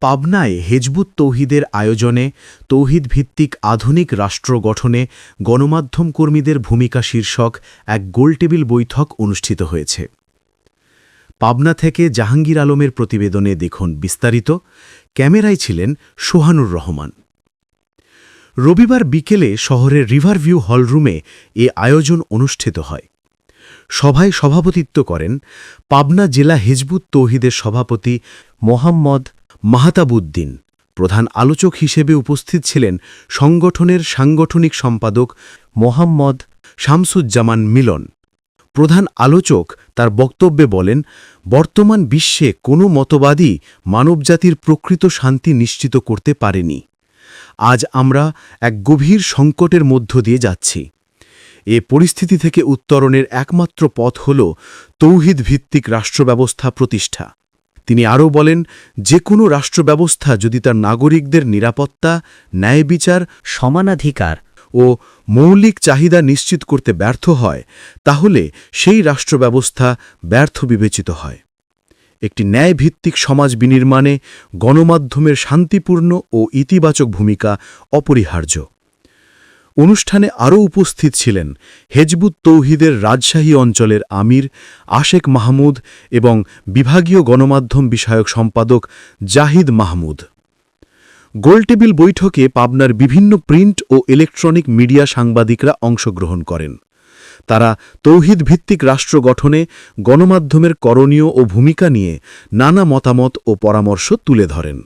পাবনায় হেজবুত তৌহিদের আয়োজনে তৌহিদ ভিত্তিক আধুনিক রাষ্ট্র গঠনে গণমাধ্যম কর্মীদের ভূমিকা শীর্ষক এক গোলটেবিল বৈঠক অনুষ্ঠিত হয়েছে। পাবনা থেকে জাহাঙ্গীর আলমের প্রতিবেদনে দেখুন বিস্তারিত। ক্যামেরায় ছিলেন সোহানুর রহমান। রবিবার বিকেলে শহরের রিভারভিউ হলরুমে এ আয়োজন অনুষ্ঠিত হয়। সভায় সভাপতিত্ব করেন পাবনা জেলা হিজবুত তৌহিদের সভাপতি মোহাম্মদ মাহাতাবুদ্দিন, প্রধান আলোচক হিসেবে উপস্থিত ছিলেন সংগঠনের সাংগঠনিক সম্পাদক মোহাম্মদ শামসুজ্জামান মিলন। প্রধান আলোচক তার বক্তব্যে বলেন, বর্তমান বিশ্বে কোনো মতবাদই মানবজাতির প্রকৃত শান্তি নিশ্চিত করতে পারেনি। আজ আমরা এক গভীর সংকটের মধ্য দিয়ে যাচ্ছি। এ পরিস্থিতি থেকে উত্তরণের একমাত্র পথ হল তৌহিদ ভিত্তিক রাষ্ট্রব্যবস্থা প্রতিষ্ঠা। তিনি আরও বলেন যে কোনো রাষ্ট্রব্যবস্থা যদি তার নাগরিকদের নিরাপত্তা, ন্যায় বিচার, সমানাধিকার ও মৌলিক চাহিদা নিশ্চিত করতে ব্যর্থ হয়, তাহলে সেই রাষ্ট্রব্যবস্থা ব্যর্থ বিবেচিত হয়। একটি ন্যায়ভিত্তিক সমাজ বিনির্মাণে গণমাধ্যমের শান্তিপূর্ণ ও ইতিবাচক ভূমিকা অপরিহার্য। অনুষ্ঠানে আরও উপস্থিত ছিলেন হেজবুত তৌহিদের রাজশাহী অঞ্চলের আমির আশেক মাহমুদ এবং বিভাগীয় গণমাধ্যম বিষয়ক সম্পাদক জাহিদ মাহমুদ। গোলটেবিল বৈঠকে পাবনার বিভিন্ন প্রিন্ট ও ইলেকট্রনিক মিডিয়া সাংবাদিকরা অংশগ্রহণ করেন। তারা তৌহিদ ভিত্তিক রাষ্ট্র গঠনে গণমাধ্যমের করণীয় ও ভূমিকা নিয়ে নানা মতামত ও পরামর্শ তুলে ধরেন।